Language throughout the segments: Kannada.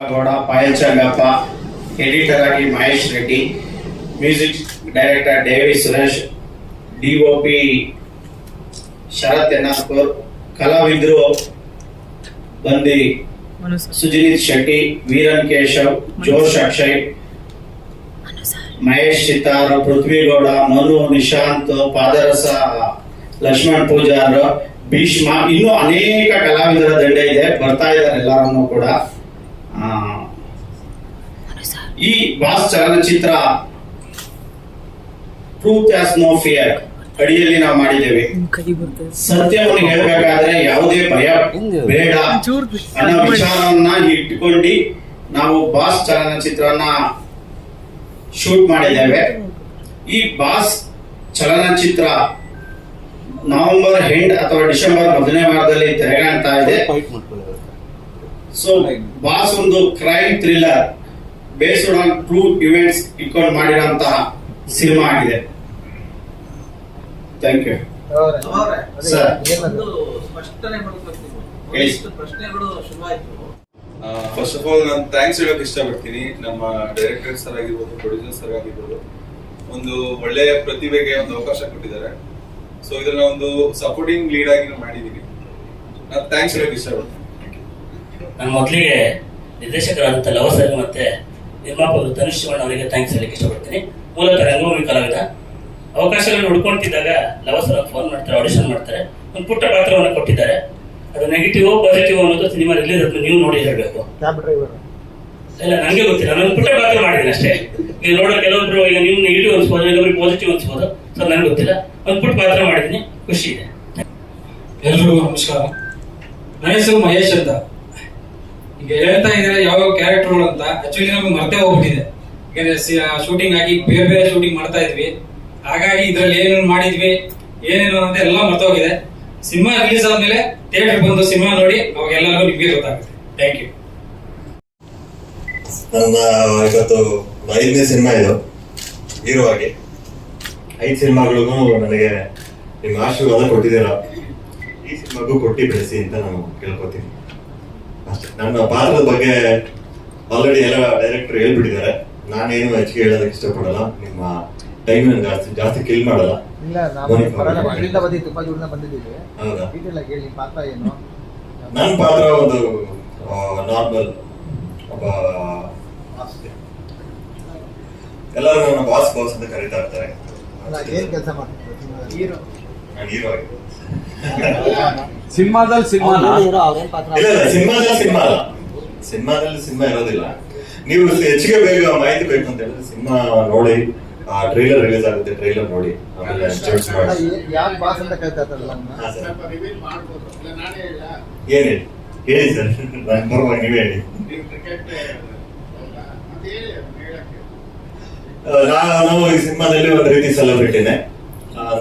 ಗೌಡ ಪಾಯಲ್ ಚಂಗಪ್ಪ ಎಡಿಟರ್ ಆಗಿ ಮಹೇಶ್ ರೆಡ್ಡಿ ಮ್ಯೂಸಿಕ್ ಡೈರೆಕ್ಟರ್ ಡೇವಿ ಸುರೇಶ್ ಡಿಒಪಿ ಶರತ್ ಎನ್ನಾಸ್ಪುರ್ ಕಲಾವಿದ್ರು ಬಂದಿ ಸುಜಿತ್ ಶೆಟ್ಟಿ ವೀರನ್ ಕೇಶವ್ ಜೋಶ್ ಅಕ್ಷಯ್ ಮಹೇಶ್ ಸಿತಾರ್ ಪೃಥ್ವಿಗೌಡ ಮನು ನಿಶಾಂತ್ ಪಾದರಸ ಲಕ್ಷ್ಮಣ್ ಪೂಜಾರ್ ಭೀಷ್ಮ ಇನ್ನೂ ಅನೇಕ ಕಲಾವಿದರ ದಂಡ ಇದೆ. ಬರ್ತಾ ಇದ್ದಾರೆ ಎಲ್ಲರನ್ನೂ ಕೂಡ. ಈ ಬಾಸ್ ಚಲನಚಿತ್ರ ಟ್ರೂತ್ ಆಸ್ ನೋ ಫಿಯರ್ ಅಡಿಯಲ್ಲಿ ನಾವು ಮಾಡಿದ್ದೇವೆ. ಸತ್ಯವನ್ನು ಹೇಳಬೇಕಾದ್ರೆ ಯಾವುದೇ ಭಯ ಬೇಡ ಅನ್ನೋ ವಿಚಾರವನ್ನ ಇಟ್ಟುಕೊಂಡು ನಾವು ಬಾಸ್ ಚಲನಚಿತ್ರನ ಶೂಟ್ ಮಾಡಿದ್ದೇವೆ. ಈ ಬಾಸ್ ಚಲನಚಿತ್ರ ನವೆಂಬರ್ ಎಂಡ್ ಅಥವಾ ಡಿಸೆಂಬರ್ ಮೊದಲನೇ ವಾರದಲ್ಲಿ ತೆರೆಗಾಣ್ತಾ ಇದೆ. ಸೊ ಬಾಸ್ ಒಂದು crime thriller based on true events ಇಟ್ಕೊಂಡು ಮಾಡಿರೋಂತಹ ಸಿನಿಮಾ ಆಗಿದೆ. Thank you sir. ಸ್ಪಷ್ಟನೆ ಪ್ರಶ್ನೆಗಳು ಶುರುವಾಯ್ತು ಫಸ್ಟ್ ಆಫ್ ಆಲ್ ನಾನು ಥ್ಯಾಂಕ್ಸ್ ಹೇಳಕ್ ಇಷ್ಟಪಡ್ತೀನಿ. ನಮ್ಮ ಡೈರೆಕ್ಟರ್ ಸರ್ ಆಗಿರ್ಬೋದು ಪ್ರೊಡ್ಯೂಸರ್ ಸರ್ ಆಗಿರ್ಬೋದು ಒಂದು ಒಳ್ಳೆಯ ಪ್ರತಿಭೆಗೆ ಒಂದು ಅವಕಾಶ ಕೊಟ್ಟಿದ್ದಾರೆ. ಸೊ ಇದನ್ನ ಒಂದು ಸಪೋರ್ಟಿಂಗ್ ಲೀಡ್ ಆಗಿ ನಾನು ಮಾಡಿದ್ದೀನಿ ನಾನು ಥ್ಯಾಂಕ್ಸ್ ಹೇಳಕ್ ಇಷ್ಟಪಡ್ತೀನಿ. ನಾನು ಮೊದಲಿಗೆ ನಿರ್ದೇಶಕರಾದಂಥ ಲವ ಸರ್ ಮತ್ತೆ ನಿರ್ಮಾಪಕರು ಧನುಷ್ ಶಿವಣ್ಣ ಅವರಿಗೆ ಥ್ಯಾಂಕ್ಸ್ ಹೇಳಕ್ಕೆ ಇಷ್ಟಪಡ್ತೀನಿ. ಮೂಲತಃ ರಂಗಭೂಮಿ ಕಲಾವಿದ. ಅವಕಾಶಗಳನ್ನು ಹುಡ್ಕೊಂತಿದ್ದಾಗ ಲವ ಸರ್ ಫೋನ್ ಮಾಡ್ತಾರೆ ಆಡಿಷನ್ ಮಾಡ್ತಾರೆ. ಒಂದು ಪುಟ್ಟ ಪಾತ್ರವನ್ನು ಕೊಟ್ಟಿದ್ದಾರೆ. ಅದು ನೆಗೆಟಿವ್ ಪಾಸಿಟಿವ್ ಅನ್ನೋದು ಸಿನಿಮಾ ರಿಲೀಸ್ ಅದನ್ನು ನೀವು ನೋಡಿ ಹೇಳಬೇಕು. ಇಲ್ಲ ನನಗೆ ಗೊತ್ತಿಲ್ಲ. ನಾನು ಪುಟ್ಟ ಪಾತ್ರ ಮಾಡಿದ್ದೀನಿ ಅಷ್ಟೇ. ಈಗ ನೋಡೋ ಕೆಲವೊಬ್ರು ಈಗ ನೀವು ನೆಗೆಟಿವ್ ಅನ್ಸ್ಬೋದು ಇಲ್ಲ ಪಾಸಿಟಿವ್ ಅನ್ಸ್ಬೋದು. ಸೊ ನನಗೆ ಗೊತ್ತಿಲ್ಲ. ಒಂದು ಪುಟ್ಟ ಪಾತ್ರ ಮಾಡಿದ್ದೀನಿ. ಖುಷಿ ಇದೆ. ಎಲ್ರಿಗೂ ನಮಸ್ಕಾರ. ನನ್ನ ಹೆಸರು ಮಹೇಶ್ ಅಂತ. ಈಗ ಹೇಳ್ತಾ ಇದ್ದಾರೆ ಯಾವ ಕ್ಯಾರೆಕ್ಟರ್ ಅಂತ. ಆಕ್ಚುಲಿ ನಮ್ಗೆ ಮರ್ತೇ ಹೋಗ್ಬಿಟ್ಟಿದೆ. ಶೂಟಿಂಗ್ ಆಗಿ ಬೇರೆ ಬೇರೆ ಶೂಟಿಂಗ್ ಮಾಡ್ತಾ ಇದ್ವಿ. ಹಾಗಾಗಿ ಇದ್ರಲ್ಲಿ ಏನೇನು ಮಾಡಿದ್ವಿ, ಏನೇನು ಅಂತ ಎಲ್ಲ ಮರ್ತೋಗಿದೆ ಸಿನಿಮಾ ರಿಲೀಸ್ ಆದ್ಮೇಲೆ ಥಿಯೇಟರ್ ಬಂದು ಸಿನಿಮಾ ನೋಡಿ ಅವಾಗ ಎಲ್ಲರೂ ನಿಮಗೆ ಗೊತ್ತಾಗುತ್ತೆ. ಥ್ಯಾಂಕ್ ಯು ನನ್ನ, ಇವತ್ತು ಐದನೇ ಸಿನಿಮಾ ಇದು ಹೀರೋ ಆಗಿ ಐದು ಸಿನಿಮಾಗಳಿಗೂ ನನಗೆ ನಿಮ್ಮ ಆಶೀರ್ವಾದ ಕೊಟ್ಟಿದ್ದೀರಾ? ಈ ಸಿನಿಮಾಗೂ ಕೊಟ್ಟಿ ಬೆಳೆಸಿ ಅಂತ ನಾನು ಕೇಳ್ಕೊತೀನಿ. ನನ್ನ ಪಾತ್ರದ ಬಗ್ಗೆ ಆಲ್ರೆಡಿ ಎಲ್ಲ ಡೈರೆಕ್ಟರ್ ಹೇಳ್ಬಿಟ್ಟಿದ್ದಾರೆ. ನಾನೇನು ಹೆಚ್ಚಿಗೆ ಹೇಳೋದಕ್ಕೆ ಇಷ್ಟಪಡಲ್ಲ. ನಿಮ್ಮ ಟೈಮ್ ಜಾಸ್ತಿ ಜಾಸ್ತಿ ಕಿಲ್ ಮಾಡಲ್ಲ. ನನ್ನ ಪಾತ್ರ ಒಂದು ನಾರ್ಮಲ್ ಒಬ್ಬ ಎಲ್ಲರೂ ನನ್ನ ಬಾಸ್ ಬಾಸ್ ಅಂತ ಕರೀತಾ ಇರ್ತಾರೆ. ಅಲ್ಲ ಏನ್ ಕೆಲಸ ಮಾಡ್ತೀನಿ ಹೀರೋ ನಾನು ಹೀರೋ ಆಗಿ ಸಿನಿಮಾದಲ್ಲಿ ಸಿನಿಮಾ ಇಲ್ಲ ಇಲ್ಲ ಸಿನಿಮಾದಲ್ಲಿ ಸಿನಿಮಾ ಅಲ್ಲ. ಸಿನಿಮಾದಲ್ಲಿ ಸಿನಿಮಾ ಇರೋದಿಲ್ಲ. ನೀವು ಹೆಚ್ಚಿಗೆ ಬೇಗ ಮಾಹಿತಿ ಬೇಕು ಅಂತ ಹೇಳಿದ್ರೆ ಸಿನಿಮಾ ನೋಡಿ ಆ ಟ್ರೈಲರ್ ರಿಲೀಸ್ ಆಗುತ್ತೆ ಟ್ರೈಲರ್ ನೋಡಿ. ಆಮೇಲೆ ಜಡ್ಜ್ ಮಾಡಿ. ಯಾವ ಬಾಸ್ ಅಂತ ಕೇಳ್ತಾರಲ್ಲ ಸ್ವಲ್ಪ ರಿವೀಲ್ ಅವ್ನ. ಇಲ್ಲ ನಾನೇ ಏನ್ ಹೇಳಿ? ಹೇಳಿ ಸರ್. ನಾನು ಪರವಾಗಿ ನೀವೇ ಹೇಳಿ. ನಾವು ಈ ಸಿನಿಮಾದಲ್ಲಿ ಒಂದು ರೀತಿ ಸೆಲೆಬ್ರಿಟಿನೇ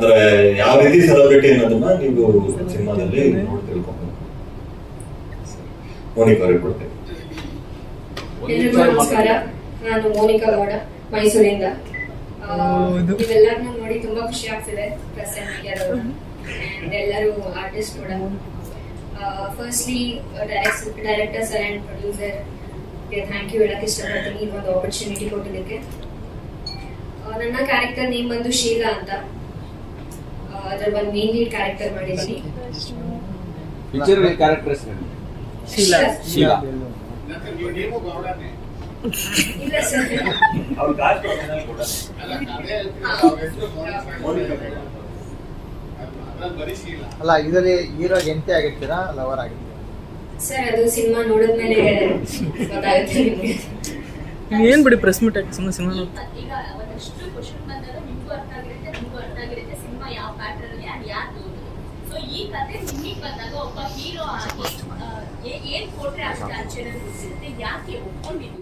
ಅಂದ್ರೆ ಯಾವ ರೀತಿ ಸೆಲೆಬ್ರಿಟಿ ಅನ್ನೋದನ್ನ ನೀವು ಸಿನಿಮಾದಲ್ಲಿ ನೋಡಿ ತಿಳ್ಕೊಂಡು. ಮೋನಿಕಾ ಅವ್ರಿಗೆ ಕೊಡ್ತೇನೆ. ಎಲ್ರಿಗೂ ನಮಸ್ಕಾರ. ನಾನು ಮೋನಿಕಾ ಗೌಡ ಮೈಸೂರಿಂದ. ಆ, ನೀವೆಲ್ಲರನ್ನೂ ನೋಡಿ ತುಂಬಾ ಖುಷಿ ಆಗ್ತಿದೆ ಪ್ರೆಸೆಂಟ್ ಎಲ್ಲರೂ ಆರ್ಟಿಸ್ಟ್ ಕೂಡ. Firstly director sir and producer thank you ಹೇಳಕ್ ಇಷ್ಟಪಡ್ತೀನಿ ಈ ಒಂದು ಆಪರ್ಚುನಿಟಿ ಕೊಟ್ಟಿದ್ದಕ್ಕೆ. ನನ್ನ ಕ್ಯಾರೆಕ್ಟರ್ ನೇಮ್ ಬಂದು ಶೀಲಾ ಅಂತ. ಒಂದು ಮೇನ್ ಲೀಡ್ ಕ್ಯಾರೆಕ್ಟರ್ ಮಾಡಿದ್ದೀನಿ. Picture character Sheela. ಶೀಲಾ. ಇಲ್ಲ ಸರ್. ಅಲ್ಲ ಇದರಲ್ಲಿ ಹೀರೋ ಎಂತೆ ಆಗಿರ್ತೀರಾ ಲವರ್ ಆಗಿರ್ತೀರಾ? ಸರ್ ಅದು ಸಿನಿಮಾ ನೋಡಿದ್ಮೇಲೆ ಗೊತ್ತಾಗುತ್ತೆ ನಿಮಗೆ. ಏನ್ ಬಿಡಿ ಪ್ರೆಸ್ ಮೀಟ್ ಆಗಿ ಸುಮ್ಮನೆ ಸಿನಿಮಾ ಈಗ ಒಂದಷ್ಟು ಬಂದಾಗ ನಿಮ್ಗೂ ಅರ್ಥ ಆಗಿರುತ್ತೆ ನಿಮ್ಗೂ ಅರ್ಥ ಆಗಿರುತ್ತೆ ಸಿನಿಮಾ ಯಾವ ಪ್ಯಾಟರ್ನ್ ಅಲ್ಲಿ ಅದು ಸೊ ಈ ಕತೆ ನಿಮಗೆ ಬಂದಾಗ ಒಬ್ಬ ಹೀರೋ ಆಗಿ ಏನ್ ಕೊಟ್ರೆ ಅಷ್ಟು ಗೊತ್ತಿರುತ್ತೆ. ಯಾಕೆ ಒಪ್ಕೊಂಡಿದ್ವಿ